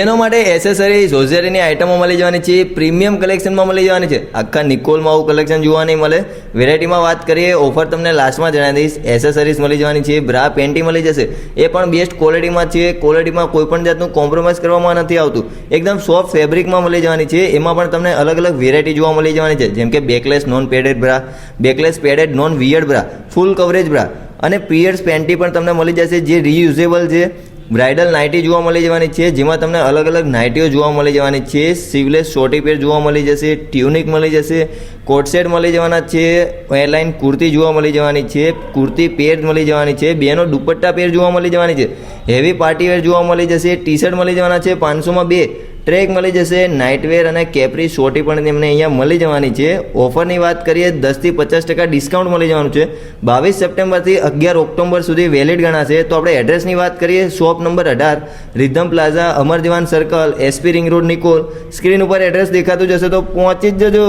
એનો માટે એસેસરી જોઝેરીની આઇટમો મળી જવાની છે પ્રીમિયમ કલેક્શનમાં મળી જવાની છે. આખા નિકોલમાં આવું કલેક્શન જોવા નહીં મળે. વેરાયટીમાં વાત કરીએ ઓફર તમને લાસ્ટમાં જણાવી દઈશ. એસેસરીઝ મળી જવાની છે બ્રા પેન્ટી મળી જશે. એ પણ બેસ્ટ ક્વોલિટીમાં છે. ક્વોલિટીમાં કોઈ પણ જાતનું કોમ્પ્રોમાઇઝ કરવામાં નથી આવતું. એકદમ સોફ્ટ ફેબ્રિકમાં મળી જવાની છે. એમાં પણ તમને અલગ અલગ વેરાયટી જોવા મળી જવાની છે. જેમ કે backless non padded bra backless padded non wired bra full coverage bra અને પિયર્સ પેન્ટી પણ તમને મળી જશે, જે રીયુઝેબલ છે. બ્રાઇડલ નાઇટી જોવા મળી જવાની છે, જેમાં તમને અલગ અલગ નાઇટીઓ જોવા મળી જવાની છે. સિવલેસ શોર્ટી પેર જોવા મળી જશે ટ્યુનિક મળી જશે કોટ સેટ મળી જવાના છે એરલાઇન કુર્તી જોવા મળી જવાની છે, કુર્તી પેર મળી જવાની છે, બેનો દુપટ્ટા પેર જોવા મળી જવાની છે. હેવી પાર્ટી વેર જોવા મળી જશે ટી શર્ટ મળી જવાના છે, પાંચસોમાં બે ટ્રેક મળી જશે નાઇટવેર અને કેપરી શોટી પણ તેમને અહીંયા મળી જવાની છે. ઓફરની વાત કરીએ, દસથી પચાસ ટકા ડિસ્કાઉન્ટ મળી જવાનું છે. બાવીસ સપ્ટેમ્બરથી અગિયાર ઓક્ટોબર સુધી વેલિડ ગણાશે. તો આપણે એડ્રેસની વાત કરીએ, શોપ નંબર અઢાર, rhythm plaza Amar Jawan circle, SP ring road, Nikol. Screen ઉપર એડ્રેસ દેખાતું જશે તો પહોંચી જ જજો.